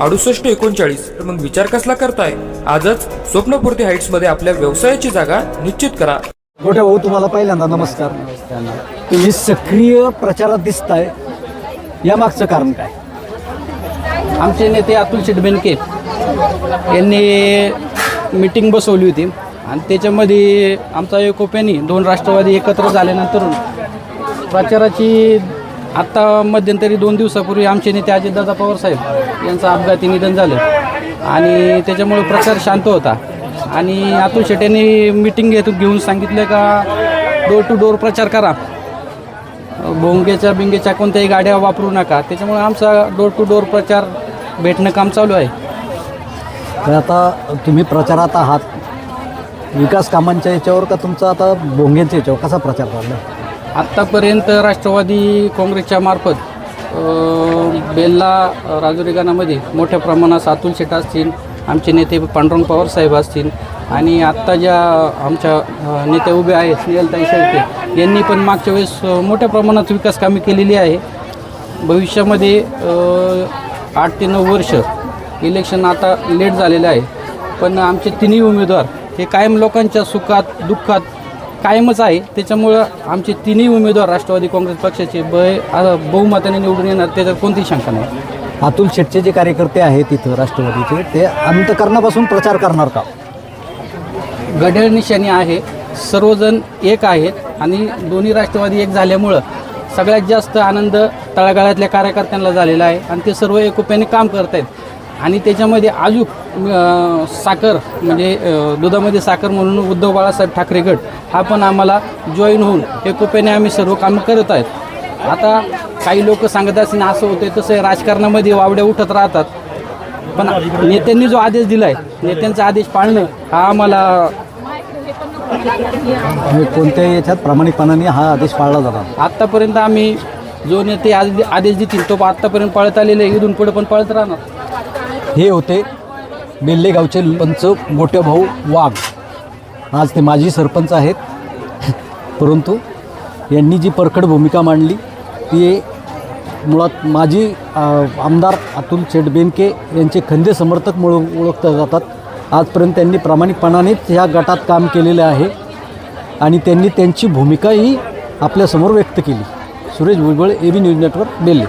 अडुसष्ट एकोणचाळीस. तर मग विचार कसला करताय? आजच स्वप्नपूर्ती हाईट्समध्ये आपल्या व्यवसायाची जागा निश्चित करा. मोठ्या भाऊ तुम्हाला पहिल्यांदा नमस्कार. तुम्ही सक्रिय प्रचारात दिसताय. या मागचं कारण काय? आमचे नेते अतुल शेठ बेनके यांनी मीटिंग बसवली होती. आणि त्याच्यामध्ये आमचा एकोप्यानी दोन राष्ट्रवादी एकत्र झाल्यानंतर प्रचाराची आत्ता मध्यंतरी दोन दिवसापूर्वी आमचे नेते अजितदादा पवार साहेब यांचं अपघाती निधन झालं. आणि त्याच्यामुळे प्रचार शांत होता. आणि अतुल शेट यांनी मीटिंग घेत घेऊन सांगितलं का डोर टू डोर प्रचार करा. भोंगेच्या बिंगेच्या कोणत्याही गाड्या वापरू नका. त्याच्यामुळे आमचा डोर टू डोर प्रचार भेटणं काम चालू आहे. तर आता तुम्ही प्रचारात आहात. विकास कामांच्या याच्यावर का तुमचा आता भोंग्यांच्या याच्यावर कसा प्रचार चालला आत्तापर्यंत राष्ट्रवादी काँग्रेसच्या मार्फत बेल्ला राजुरेगानामध्ये राजुरी मोठ्या प्रमाणात अतुल शेठ असतील आमचे नेते पांडुरंग पवार साहेब असतील आणि आत्ता ज्या आमच्या नेत्या नेते उभे आहेत स्नेहलताई शेळके यांनी पण मागच्या वेळेस मोठ्या प्रमाणात विकास कामे केलेली आहे. भविष्यामध्ये आठ ते नऊ वर्ष इलेक्शन आता लेट झालेलं आहे. पण आमचे तिन्ही उमेदवार हे कायम लोकांच्या सुखात दुःखात कायमच आहे. त्याच्यामुळं आमचे तिन्ही उमेदवार राष्ट्रवादी काँग्रेस पक्षाचे ब आ- बहुमताने निवडून येणार त्याच्यात कोणतीही शंका नाही. अतुल शेटचे जे कार्यकर्ते आहेत तिथं राष्ट्रवादीचे ते अंतकरणापासून प्रचार करणार का? घड्याळ निशाणी आहे. सर्वजण एक आहेत आणि दोन्ही राष्ट्रवादी एक झाल्यामुळं सगळ्यात जास्त आनंद तळागाळातल्या कार्यकर्त्यांना झालेला आहे. आणि ते सर्व एकोप्याने काम करत आहेत आणि त्याच्यामध्ये अं, साखर म्हणजे दुधामध्ये साखर म्हणून उद्धव बाळासाहेब ठाकरे गट हा पण आम्हाला जॉईन होऊन एकोप्याने आम्ही सर्व कामं करत आहेत. आता काही लोक सांगत असतील असं होते तसं राजकारणामध्ये वावड्या उठत राहतात. पण नेत्यांनी जो आदेश दिला आहे नेत्यांचा आदेश पाळणं हा आम्हाला कोणत्याही याच्यात प्रामाणिकपणाने हा आदेश पाळला जाणार आत्तापर्यंत आम्ही जो नेते आदे- आदेश देतील तो आत्तापर्यंत पळत आलेला आहे. इथून पुढे पण पळत राहणार. हे होते बेल्लेगावचे पंच मोठे भाऊ वाघ. आज ते माजी सरपंच आहेत. परंतु यांनी जी परखड भूमिका मांडली ती मुळात माजी आमदार अतुल शेठ यांचे खंदे समर्थक म्हणून ओळखले जातात. आजपर्यंत त्यांनी प्रामाणिकपणानेच ह्या गटात काम केलेले आहे आणि त्यांनी त्यांची भूमिकाही आपल्यासमोर व्यक्त केली. Suresh Bhujbal A B news network बेल्ले.